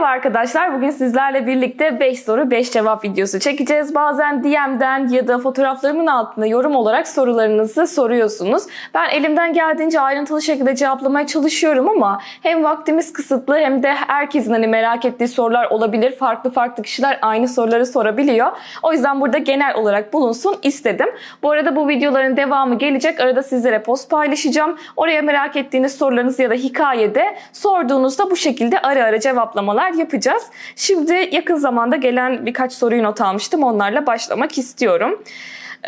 Merhaba arkadaşlar. Bugün sizlerle birlikte 5 soru 5 cevap videosu çekeceğiz. Bazen DM'den ya da fotoğraflarımın altında yorum olarak sorularınızı soruyorsunuz. Ben elimden geldiğince ayrıntılı şekilde cevaplamaya çalışıyorum ama hem vaktimiz kısıtlı hem de herkesin hani merak ettiği sorular olabilir. Farklı farklı kişiler aynı soruları sorabiliyor. O yüzden burada genel olarak bulunsun istedim. Bu arada bu videoların devamı gelecek. Arada sizlere post paylaşacağım. Oraya merak ettiğiniz sorularınızı ya da hikayede sorduğunuzda bu şekilde ara ara cevaplamalar yapacağız. Şimdi yakın zamanda gelen birkaç soruyu not almıştım. Onlarla başlamak istiyorum.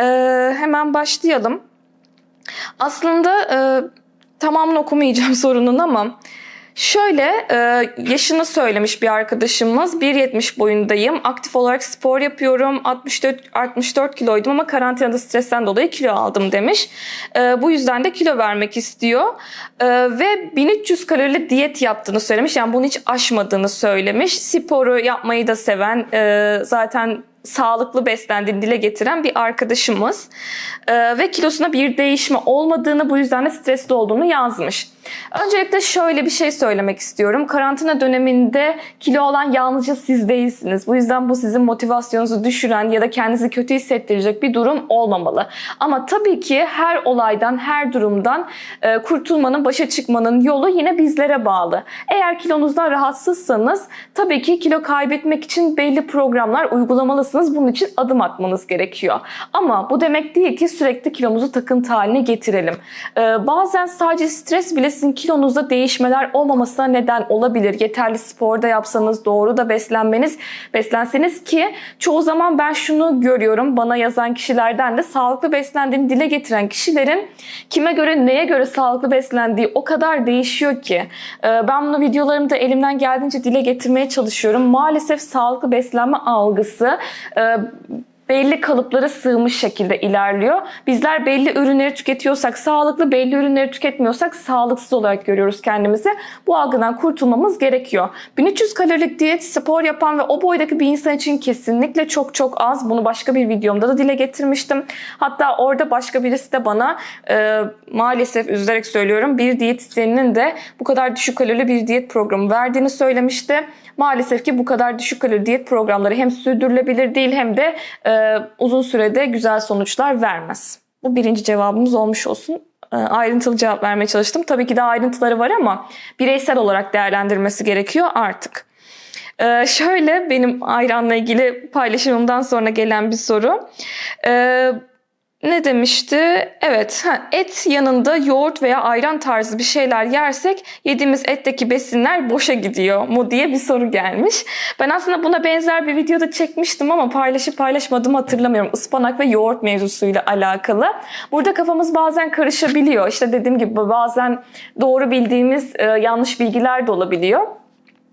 Ee, hemen başlayalım. Aslında e, tamamını okumayacağım sorunun ama Şöyle e, yaşını söylemiş bir arkadaşımız. 1.70 boyundayım. Aktif olarak spor yapıyorum. 64 64 kiloydum ama karantinada stresten dolayı kilo aldım demiş. E, bu yüzden de kilo vermek istiyor. E, ve 1300 kalorili diyet yaptığını söylemiş. Yani bunu hiç aşmadığını söylemiş. Sporu yapmayı da seven zaten sağlıklı beslendiğini dile getiren bir arkadaşımız. Ve kilosuna bir değişme olmadığını bu yüzden de stresli olduğunu yazmış. Öncelikle şöyle bir şey söylemek istiyorum. Karantina döneminde kilo olan yalnızca siz değilsiniz. Bu yüzden bu sizin motivasyonunuzu düşüren ya da kendinizi kötü hissettirecek bir durum olmamalı. Ama tabii ki her olaydan, her durumdan e, kurtulmanın, başa çıkmanın yolu yine bizlere bağlı. Eğer kilonuzdan rahatsızsanız tabii ki kilo kaybetmek için belli programlar uygulamalısınız. Bunun için adım atmanız gerekiyor. Ama bu demek değil ki sürekli kilomuzu takıntı haline getirelim. E, bazen sadece stres bile sizin kilonuzda değişmeler olmamasına neden olabilir. Yeterli spor da yapsanız, doğru da beslenmeniz, beslenseniz ki çoğu zaman ben şunu görüyorum bana yazan kişilerden de sağlıklı beslendiğini dile getiren kişilerin kime göre neye göre sağlıklı beslendiği o kadar değişiyor ki. Ee, Ben bunu videolarımda elimden geldiğince dile getirmeye çalışıyorum. Maalesef sağlıklı beslenme algısı e, belli kalıplara sığmış şekilde ilerliyor. Bizler belli ürünleri tüketiyorsak sağlıklı, belli ürünleri tüketmiyorsak sağlıksız olarak görüyoruz kendimizi. Bu algıdan kurtulmamız gerekiyor. 1300 kalorilik diyet spor yapan ve o boydaki bir insan için kesinlikle çok çok az. Bunu başka bir videomda da dile getirmiştim. Hatta orada başka birisi de bana e, maalesef üzülerek söylüyorum bir diyetisyeninin de bu kadar düşük kalorili bir diyet programı verdiğini söylemişti. Maalesef ki bu kadar düşük kalori diyet programları hem sürdürülebilir değil hem de e, uzun sürede güzel sonuçlar vermez. Bu birinci cevabımız olmuş olsun. E, ayrıntılı cevap vermeye çalıştım. Tabii ki de ayrıntıları var ama bireysel olarak değerlendirmesi gerekiyor artık. E, şöyle benim ayranla ilgili paylaşımımdan sonra gelen bir soru. E, ne demişti? Evet, ha, et yanında yoğurt veya ayran tarzı bir şeyler yersek yediğimiz etteki besinler boşa gidiyor mu diye bir soru gelmiş. Ben aslında buna benzer bir videoda çekmiştim ama paylaşıp paylaşmadığımı hatırlamıyorum. Ispanak ve yoğurt mevzusuyla alakalı. Burada kafamız bazen karışabiliyor. İşte dediğim gibi bazen doğru bildiğimiz e, yanlış bilgiler de olabiliyor.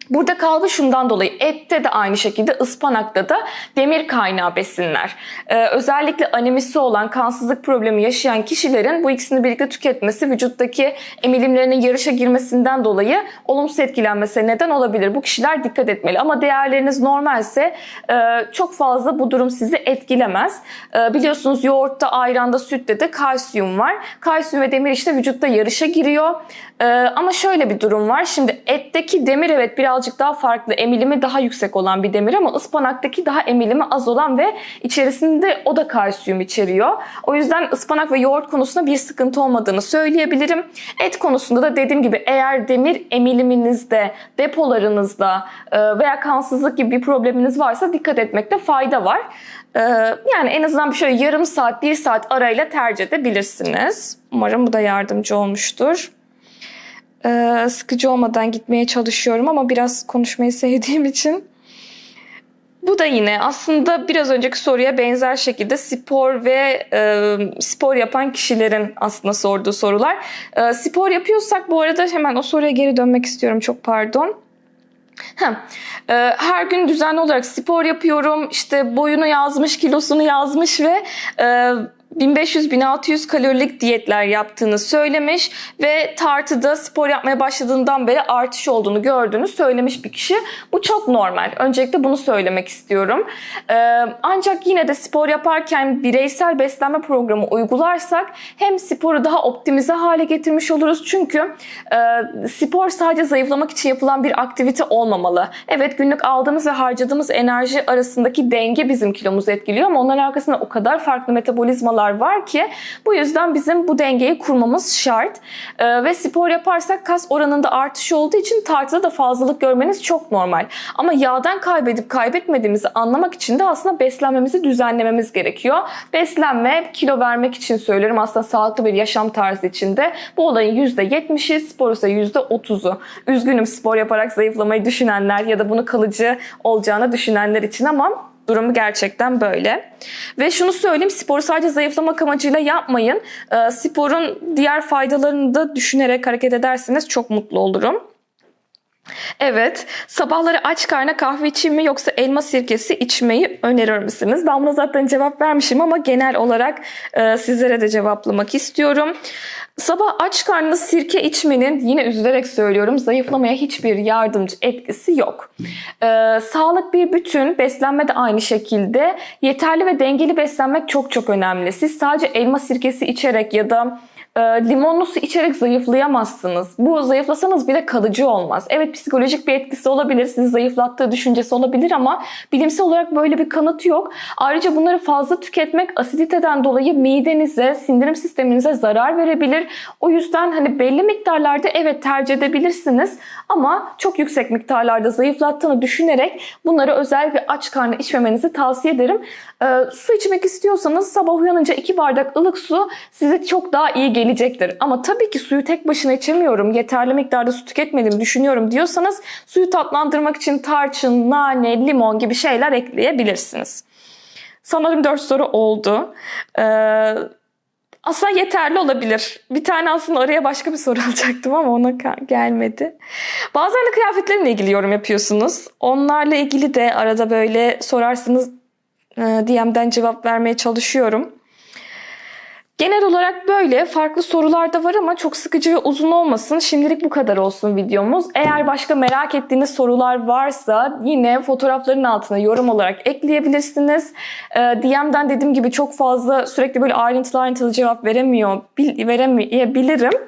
Burada kaldı şundan dolayı ette de aynı şekilde ıspanakta da demir kaynağı besinler. Ee, özellikle anemisi olan kansızlık problemi yaşayan kişilerin bu ikisini birlikte tüketmesi vücuttaki emilimlerinin yarışa girmesinden dolayı olumsuz etkilenmesine neden olabilir. Bu kişiler dikkat etmeli ama değerleriniz normalse e, çok fazla bu durum sizi etkilemez. E, biliyorsunuz yoğurtta, ayranda, sütte de kalsiyum var. Kalsiyum ve demir işte vücutta yarışa giriyor. E, ama şöyle bir durum var. Şimdi etteki demir evet birazcık daha farklı. Emilimi daha yüksek olan bir demir ama ıspanaktaki daha emilimi az olan ve içerisinde o da kalsiyum içeriyor. O yüzden ıspanak ve yoğurt konusunda bir sıkıntı olmadığını söyleyebilirim. Et konusunda da dediğim gibi eğer demir emiliminizde, depolarınızda e, veya kansızlık gibi bir probleminiz varsa dikkat etmekte fayda var. E, Yani en azından şöyle yarım saat, bir saat arayla tercih edebilirsiniz. Umarım bu da yardımcı olmuştur. Ee, sıkıcı olmadan gitmeye çalışıyorum ama biraz konuşmayı sevdiğim için. Bu da yine aslında biraz önceki soruya benzer şekilde spor ve e, spor yapan kişilerin aslında sorduğu sorular. E, spor yapıyorsak bu arada hemen o soruya geri dönmek istiyorum çok pardon. Heh. Ee, Her gün düzenli olarak spor yapıyorum. İşte boyunu yazmış, kilosunu yazmış ve e, 1500-1600 kalorilik diyetler yaptığını söylemiş ve tartıda spor yapmaya başladığından beri artış olduğunu gördüğünü söylemiş bir kişi. Bu çok normal. Öncelikle bunu söylemek istiyorum. Ee, ancak yine de spor yaparken bireysel beslenme programı uygularsak hem sporu daha optimize hale getirmiş oluruz. Çünkü e, spor sadece zayıflamak için yapılan bir aktivite olmamalı. Evet günlük aldığımız ve harcadığımız enerji arasındaki denge bizim kilomuzu etkiliyor ama onların arkasında o kadar farklı metabolizmalar var ki bu yüzden bizim bu dengeyi kurmamız şart. Ee, ve spor yaparsak kas oranında artış olduğu için tartıda da fazlalık görmeniz çok normal. Ama yağdan kaybedip kaybetmediğimizi anlamak için de aslında beslenmemizi düzenlememiz gerekiyor. Beslenme kilo vermek için söylüyorum aslında sağlıklı bir yaşam tarzı içinde. Bu olayın %70'i spor ise %30'u. Üzgünüm spor yaparak zayıflamayı düşünenler ya da bunu kalıcı olacağını düşünenler için ama Durumu gerçekten böyle. Ve şunu söyleyeyim sporu sadece zayıflamak amacıyla yapmayın. Ee, sporun diğer faydalarını da düşünerek hareket ederseniz çok mutlu olurum. Evet, sabahları aç karna kahve içeyim mi yoksa elma sirkesi içmeyi önerir misiniz? Ben buna zaten cevap vermişim ama genel olarak e, sizlere de cevaplamak istiyorum. Sabah aç karnına sirke içmenin yine üzülerek söylüyorum zayıflamaya hiçbir yardımcı etkisi yok. Ee, sağlık bir bütün, beslenme de aynı şekilde. Yeterli ve dengeli beslenmek çok çok önemli. Siz sadece elma sirkesi içerek ya da e, limonlu su içerek zayıflayamazsınız. Bu zayıflasanız bile kalıcı olmaz. Evet psikolojik bir etkisi olabilir, sizi zayıflattığı düşüncesi olabilir ama bilimsel olarak böyle bir kanıt yok. Ayrıca bunları fazla tüketmek asiditeden dolayı midenize, sindirim sisteminize zarar verebilir. O yüzden hani belli miktarlarda evet tercih edebilirsiniz ama çok yüksek miktarlarda zayıflattığını düşünerek bunları özellikle aç karnı içmemenizi tavsiye ederim. Ee, su içmek istiyorsanız sabah uyanınca 2 bardak ılık su size çok daha iyi gelecektir. Ama tabii ki suyu tek başına içemiyorum, yeterli miktarda su tüketmediğimi düşünüyorum diyorsanız suyu tatlandırmak için tarçın, nane, limon gibi şeyler ekleyebilirsiniz. Sanırım 4 soru oldu. Ee, aslında yeterli olabilir. Bir tane aslında araya başka bir soru alacaktım ama ona gelmedi. Bazen de kıyafetlerimle ilgili yorum yapıyorsunuz. Onlarla ilgili de arada böyle sorarsınız e, DM'den cevap vermeye çalışıyorum. Genel olarak böyle farklı sorular da var ama çok sıkıcı ve uzun olmasın. Şimdilik bu kadar olsun videomuz. Eğer başka merak ettiğiniz sorular varsa yine fotoğrafların altına yorum olarak ekleyebilirsiniz. Ee, DM'den dediğim gibi çok fazla sürekli böyle ayrıntılı ayrıntılı cevap veremiyor, bil, veremeyebilirim.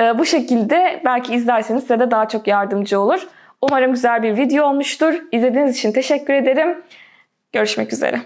Ee, bu şekilde belki izlerseniz size de daha çok yardımcı olur. Umarım güzel bir video olmuştur. İzlediğiniz için teşekkür ederim. Görüşmek üzere.